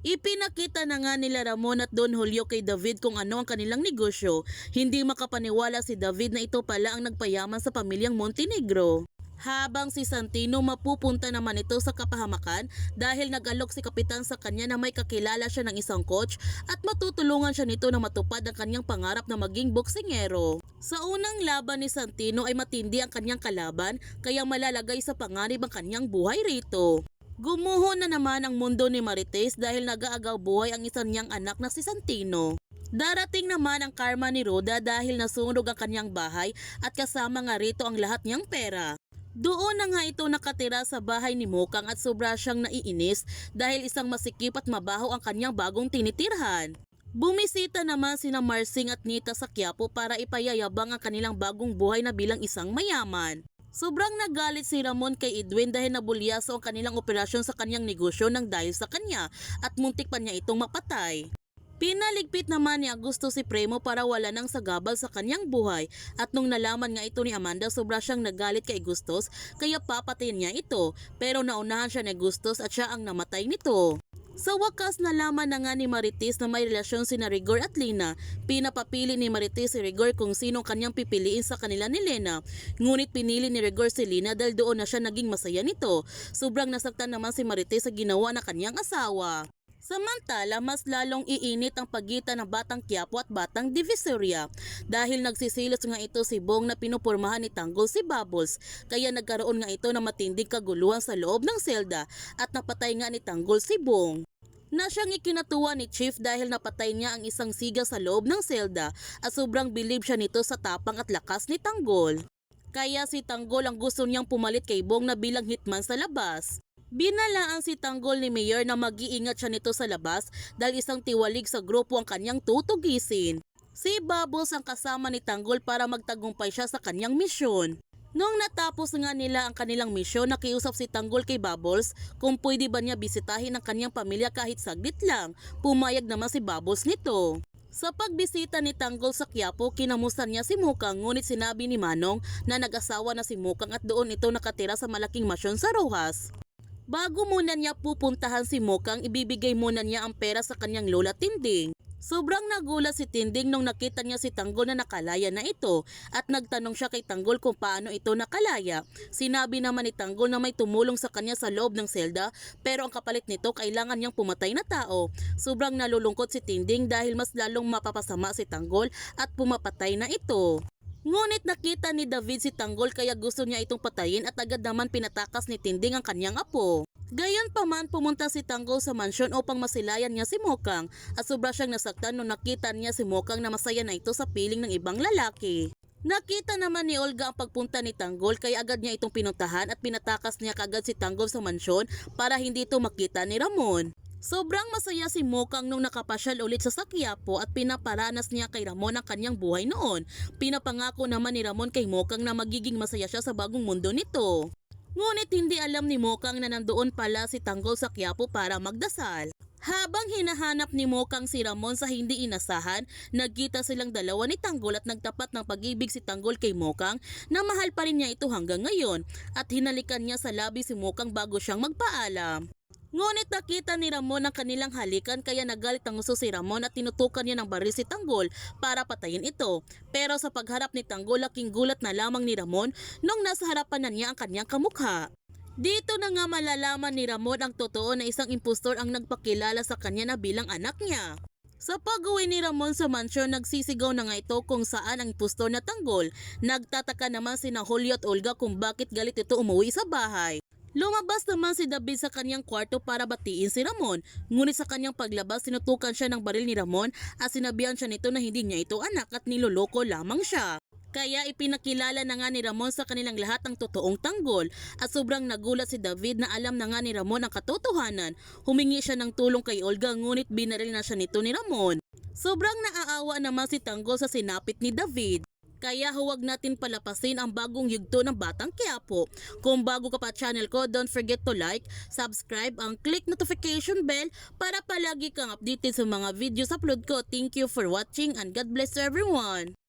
Ipinakita na nga nila Ramon at Don Julio kay David kung ano ang kanilang negosyo. Hindi makapaniwala si David na ito pala ang nagpayaman sa pamilyang Montenegro. Habang si Santino mapupunta naman ito sa kapahamakan dahil nag-alok si Kapitan sa kanya na may kakilala siya ng isang coach at matutulungan siya nito na matupad ang kanyang pangarap na maging boksingero. Sa unang laban ni Santino ay matindi ang kanyang kalaban kaya malalagay sa panganib ang kanyang buhay rito. Gumuho na naman ang mundo ni Marites dahil nag-aagaw buhay ang isa niyang anak na si Santino. Darating naman ang karma ni Roda dahil nasunog ang kanyang bahay at kasama nga rito ang lahat niyang pera. Doon na nga ito nakatira sa bahay ni Mokang at sobra siyang naiinis dahil isang masikip at mabaho ang kanyang bagong tinitirhan. Bumisita naman sina Marsing at Nita sa Quiapo para ipayayabang ang kanilang bagong buhay na bilang isang mayaman. Sobrang nagalit si Ramon kay Edwin dahil nabulyaso ang kanilang operasyon sa kanyang negosyo nang dahil sa kanya at muntik pa niya itong mapatay. Pinaligpit naman ni Augusto si Premo para wala nang sagabal sa kanyang buhay at nung nalaman nga ito ni Amanda sobra siyang nagalit kay Gustos kaya papatayin niya ito pero naunahan siya ni Gustos at siya ang namatay nito. Sa wakas nalaman na nga ni Marites na may relasyon si Rigor at Lina. Pinapapili ni Marites si Rigor kung sino kanyang pipiliin sa kanila ni Lena. Ngunit pinili ni Rigor si Lina dahil doon na siya naging masaya nito. Sobrang nasaktan naman si Marites sa ginawa na kanyang asawa. Samantala, mas lalong iinit ang pagitan ng Batang Quiapo at Batang Divisoria dahil nagsisilos nga ito si Bong na pinupurmahan ni Tanggol si Bubbles kaya nagkaroon nga ito ng matinding kaguluhan sa loob ng selda at napatay nga ni Tanggol si Bong na siyang ikinatuwa ni Chief dahil napatay niya ang isang siga sa loob ng selda at sobrang bilib siya nito sa tapang at lakas ni Tanggol. Kaya si Tanggol ang gusto niyang pumalit kay Bong na bilang hitman sa labas. Binalaan si Tanggol ni Mayor na mag-iingat siya nito sa labas dahil isang tiwalig sa grupo ang kanyang tutugisin. Si Bubbles ang kasama ni Tanggol para magtagumpay siya sa kanyang misyon. Noong natapos nga nila ang kanilang misyon, nakiusap si Tanggol kay Bubbles kung pwede ba niya bisitahin ang kanyang pamilya kahit saglit lang. Pumayag naman si Bubbles nito. Sa pagbisita ni Tanggol sa Quiapo, kinamusta niya si Mukang ngunit sinabi ni Manong na nag-asawa na si Mukang at doon ito nakatira sa malaking masyon sa Rojas. Bago muna niya pupuntahan si Mokang, ibibigay muna niya ang pera sa kanyang lola Tinding. Sobrang nagulat si Tinding nung nakita niya si Tanggol na nakalaya na ito at nagtanong siya kay Tanggol kung paano ito nakalaya. Sinabi naman ni Tanggol na may tumulong sa kanya sa loob ng selda pero ang kapalit nito kailangan niyang pumatay na tao. Sobrang nalulungkot si Tinding dahil mas lalong mapapasama si Tanggol at pumapatay na ito. Ngunit nakita ni David si Tanggol kaya gusto niya itong patayin at agad naman pinatakas ni Tinding ang kanyang apo. Gayon pa man pumunta si Tanggol sa mansyon upang masilayan niya si Mokang at sobra siyang nasaktan nung nakita niya si Mokang na masaya na ito sa piling ng ibang lalaki. Nakita naman ni Olga ang pagpunta ni Tanggol kaya agad niya itong pinuntahan at pinatakas niya kagad si Tanggol sa mansyon para hindi ito makita ni Ramon. Sobrang masaya si Mokang nung nakapasyal ulit sa Sakyapo at pinaparanas niya kay Ramon ang kanyang buhay noon. Pinapangako naman ni Ramon kay Mokang na magiging masaya siya sa bagong mundo nito. Ngunit hindi alam ni Mokang na nandoon pala si Tanggol sa Quiapo para magdasal. Habang hinahanap ni Mokang si Ramon sa hindi inasahan, nagkita silang dalawa ni Tanggol at nagtapat ng pag-ibig si Tanggol kay Mokang na mahal pa rin niya ito hanggang ngayon at hinalikan niya sa labi si Mokang bago siyang magpaalam. Ngunit nakita ni Ramon ang kanilang halikan kaya nagalit ang uso si Ramon at tinutukan niya ng baril si Tanggol para patayin ito. Pero sa pagharap ni Tanggol, laking gulat na lamang ni Ramon nung nasa harapan na niya ang kanyang kamukha. Dito na nga malalaman ni Ramon ang totoo na isang impostor ang nagpakilala sa kanya na bilang anak niya. Sa pag-uwi ni Ramon sa mansyon, nagsisigaw na nga ito kung saan ang impostor na tanggol. Nagtataka naman si Julio at Olga kung bakit galit ito umuwi sa bahay. Lumabas naman si David sa kanyang kwarto para batiin si Ramon. Ngunit sa kanyang paglabas, sinutukan siya ng baril ni Ramon at sinabihan siya nito na hindi niya ito anak at niloloko lamang siya. Kaya ipinakilala na nga ni Ramon sa kanilang lahat ang totoong tanggol at sobrang nagulat si David na alam na nga ni Ramon ang katotohanan. Humingi siya ng tulong kay Olga ngunit binaril na siya nito ni Ramon. Sobrang naaawa naman si Tanggol sa sinapit ni David. Kaya huwag natin palapasin ang bagong yugto ng Batang Quiapo. Kung bago ka pa channel ko, don't forget to like, subscribe, ang click notification bell para palagi kang updated sa mga videos upload ko. Thank you for watching and God bless everyone!